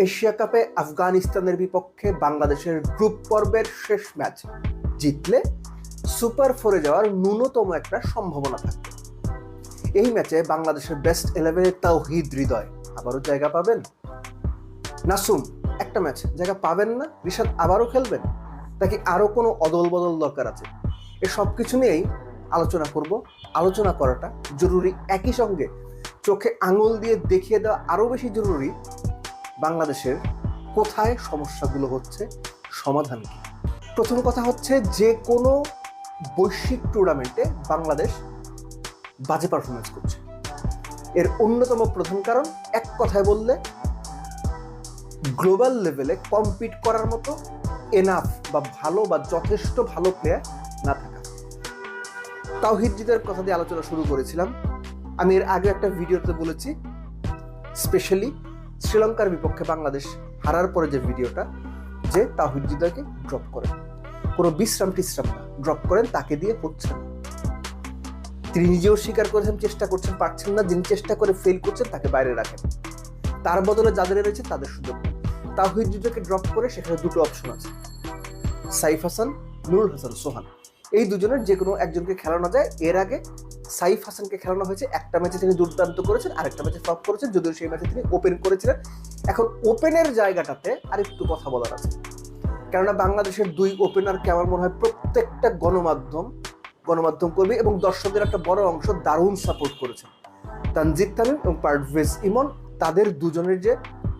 Asia কাপে আফগানিস্তানের বিপক্ষে বাংলাদেশের গ্রুপ পর্বের শেষ ম্যাচ জিতলে সুপার ফোরে যাওয়ার ন্যূনতম একটা সম্ভাবনা থাকবে। এই ম্যাচে বাংলাদেশের বেস্ট ইলেভেনের তাওহিদ হৃদয়। আবারও জায়গা পাবেন? নাসুম, একটা ম্যাচ জায়গা পাবেন না? রিশাদ, আবারও খেলবেন? নাকি আরও কোনো অদল বদল দরকার আছে? এ সব কিছু নিয়েই আলোচনা করব। আলোচনা করাটা জরুরি একই সঙ্গে। চোখে আঙুল দিয়ে দেখিয়ে দেওয়া আরও বেশি জরুরি বাংলাদেশের কোথায় সমস্যাগুলো হচ্ছে, সমাধান কি? প্রথম কথা হচ্ছে যে কোনো বৈশ্বিক টুর্নামেন্টে বাংলাদেশ বাজে পারফরমেন্স করছে। এর অন্যতম প্রধান কারণ, এক কথায় বললে গ্লোবাল লেভেলে কম্পিট করার মতো এনাফ বা ভালো বা যথেষ্ট ভালো প্লেয়ার না থাকা। তাওহিদজিদের কথা দিয়ে আলোচনা শুরু করেছিলাম। আমি এর আগে একটা ভিডিওতে বলেছি স্পেশালি শ্রীলঙ্কার বিপক্ষে বাংলাদেশ হারার পরে যে ভিডিওটা, যে তাহিদজিদাকে ড্রপ করেন। কোনো বিশ্রাম টিশ্রাম না ড্রপ করেন, তাকে দিয়ে হচ্ছে না। তিনি নিজেও স্বীকার করেছেন, চেষ্টা করছেন, পারছেন না। যিনি চেষ্টা করে ফেল করছেন, তাকে বাইরে রাখেন। তার বদলে যাদের রয়েছে, তাদের সুযোগ নেন তাহিদজিদাকে ড্রপ করে সেখানে দুটো অপশন আছে। সাইফ হাসান, নুরুল হাসান, সোহান। এই দুজনের যে কোনো একজনকে খেলানো যায়, এর আগে সাইফ হাসানকে খেলানো হয়েছে। একটা ম্যাচে তিনি দুর্দান্ত করেছেন, আরেকটা ম্যাচে ফ্লপ করেছেন, যদিও সেই ম্যাচে তিনি ওপেন করেছিলেন। এখন ওপেনের জায়গাটাতে আরেকটু কথা বলার আছে। কেননা বাংলাদেশের দুই ওপেনারকে আমার মনে হয় প্রত্যেকটা গণমাধ্যম গণমাধ্যম কর্মী এবং দর্শকদের একটা বড় অংশ দারুণ সাপোর্ট করেছেন। তানজিদ তামিম এবং পারভেজ ইমন, তাদের দুজনের যে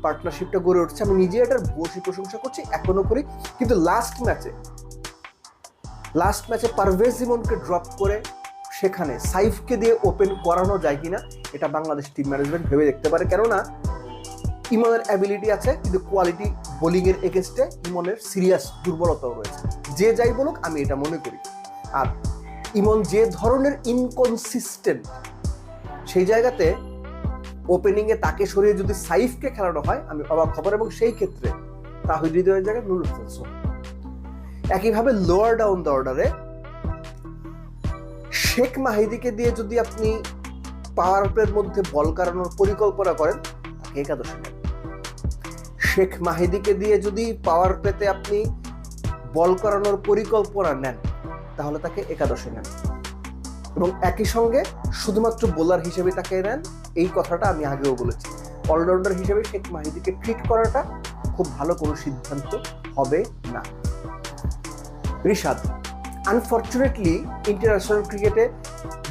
পার্টনারশিপটা গড়ে উঠছে, আমি নিজে এটার বসি প্রশংসা করছি, এখনও করি। কিন্তু লাস্ট ম্যাচে লাস্ট ম্যাচে পারভেজ ইমনকে ড্রপ করে সেখানে সাইফকে দিয়ে ওপেন করানো যায় কিনা, এটা বাংলাদেশ টিম ম্যানেজমেন্ট ভেবে দেখতে পারে। কেননা, ইমনের অ্যাবিলিটি আছে, কিন্তু কোয়ালিটি বোলিংয়ের এগেনস্টে ইমনের সিরিয়াস দুর্বলতাও রয়েছে। যে যাই বলুক, আমি এটা মনে করি। আর ইমন যে ধরনের ইনকনসিস্টেন্ট সেই জায়গাতে ওপেনিংয়ে তাকে সরিয়ে যদি সাইফকে খেলানো হয়, আমি অবাক খবর এবং সেই ক্ষেত্রে তাহিদ হৃদয়ের জায়গায় নুরুল হাসান একইভাবে লোয়ার ডাউন দ্য অর্ডারে শেখ মাহিদিকে দিয়ে যদি আপনি পাওয়ার প্লের মধ্যে বল কারানোর পরিকল্পনা করেন, তাকে একাদশে নেন। শেখ মাহিদিকে দিয়ে যদি পাওয়ার প্লেতে আপনি বল করানোর পরিকল্পনা নেন, তাহলে তাকে একাদশে নেন। এবং একই সঙ্গে শুধুমাত্র বোলার হিসেবে তাকে নেন, এই কথাটা আমি আগেও বলেছি। অলরাউন্ডার হিসেবে শেখ মাহিদিকে ট্রিট করাটা খুব ভালো কোনো সিদ্ধান্ত হবে না। রিশাদ আনফর্চুনেটলি ইন্টারন্যাশনাল ক্রিকেটে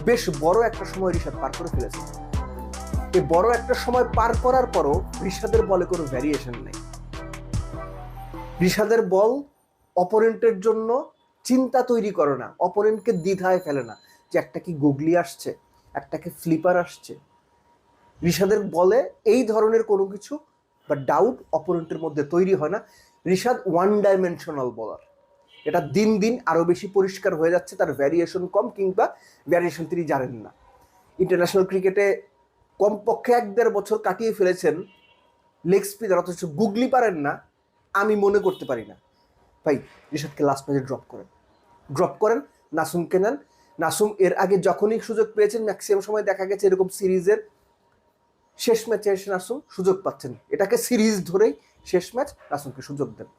বেশ বড় একটা সময় রিশাদ পার করে ফেলেছে। এই বড় একটা সময় পার করার পরও ঋষাদের বলে কোনো ভ্যারিয়েশন নেই। ঋষাদের বল অপোনেন্টের জন্য চিন্তা তৈরি করে না। অপোনেন্টকে দ্বিধায় ফেলে না যে একটা কি গুগলি আসছে, একটা কি ফ্লিপার আসছে। ঋষাদের বলে এই ধরনের কোনো কিছু বা ডাউট অপোনেন্টের মধ্যে তৈরি হয় না। ঋষাদ ওয়ান ডাইমেনশনাল বলার এটা দিন দিন আরও বেশি পরিষ্কার হয়ে যাচ্ছে, তার ভ্যারিয়েশন কম কিংবা ভ্যারিয়েশন তিনি জানেন না। ইন্টারন্যাশনাল ক্রিকেটে কমপক্ষে এক দেড় বছর কাটিয়ে ফেলেছেন লেগ স্পিনার অথচ গুগলি পারেন না, আমি মনে করতে পারি না। ভাই, রিশাদকে লাস্ট ম্যাচে ড্রপ করেন। ড্রপ করেন, নাসুমকে নেন। নাসুম এর আগে যখনই সুযোগ পেয়েছেন ম্যাক্সিমাম সময় দেখা গেছে এরকম সিরিজের শেষ ম্যাচে এসে নাসুম সুযোগ পাচ্ছেন। এটাকে সিরিজ ধরেই শেষ ম্যাচ নাসুমকে সুযোগ দেন।